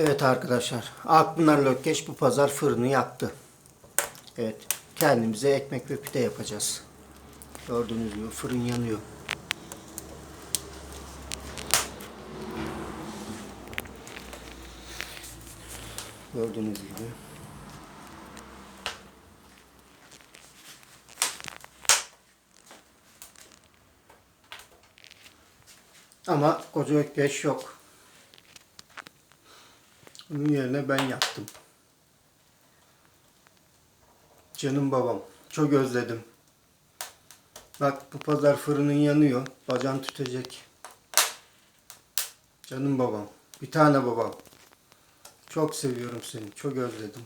Evet arkadaşlar. Akpınar Lökkeş bu pazar fırını yaktı. Evet. Kendimize ekmek ve pide yapacağız. Gördüğünüz gibi fırın yanıyor. Gördüğünüz gibi. Ama koca ökkeş yok. Bunun yerine ben yaptım. Canım babam. Çok özledim. Bak bu pazar fırının yanıyor. Bacan tütecek. Canım babam. Bir tane babam. Çok seviyorum seni. Çok özledim.